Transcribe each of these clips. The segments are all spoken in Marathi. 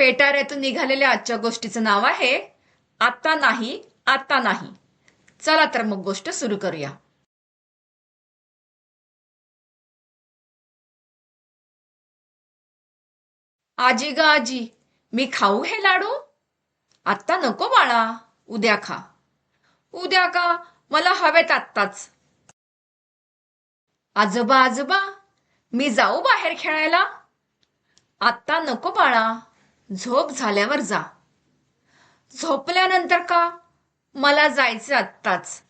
पेटाऱ्यातून निघालेल्या आजच्या गोष्टीचं नाव आहे आता नाही आता नाही. चला तर मग गोष्ट सुरू करूया. आजी ग आजी मी खाऊ हे लाडू? आत्ता नको बाळा उद्या खा. उद्या का? मला हवेत आत्ताच. आजोबा आजोबा मी जाऊ बाहेर खेळायला? आत्ता नको बाळा झोप झाल्यावर जा. झोपल्यानंतर का? मला जायचं आत्ताच.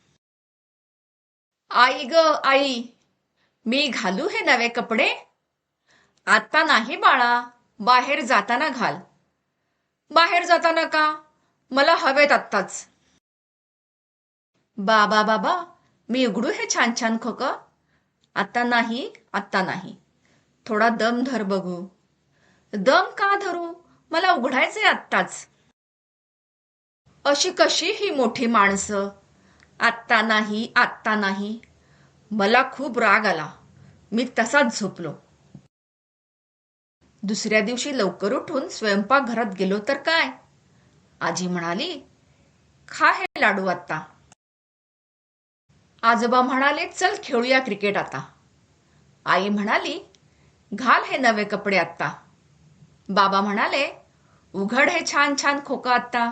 आई ग आई. मी घालू हे नवे कपडे? आता नाही बाळा. बाहेर जाताना घाल. बाहेर जाताना का? मला हवेत आत्ताच. बाबा बाबा. मी उघडू हे छान छान खोक? आता नाही आत्ता नाही. थोडा दम धर बघू. दम का धरू? मला उघडायचंय आत्ताच. अशी कशी ही मोठी माणसं? आत्ता नाही आत्ता नाही. मला खूप राग आला. मी तसाच झोपलो. दुसऱ्या दिवशी लवकर उठून स्वयंपाकघरात गेलो तर काय? आजी म्हणाली खा हे लाडू आत्ता. आजोबा म्हणाले चल खेळूया क्रिकेट आता. आई म्हणाली घाल हे नवे कपडे आत्ता. बाबा म्हणाले उघड हे छान छान खोका आत्ता.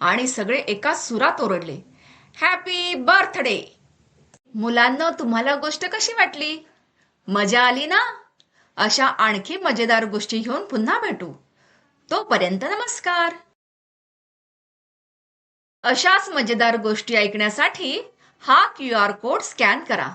आणि सगळे एका सुरात ओरडले. हॅपी बर्थडे मुलांना तुम्हाला गोष्ट कशी वाटली? मजा आली ना? अशा आणखी मजेदार गोष्टी घेऊन पुन्हा भेटू. तोपर्यंत नमस्कार! अशाच मजेदार गोष्टी ऐकण्यासाठी हा क्यू आर कोड स्कॅन करा.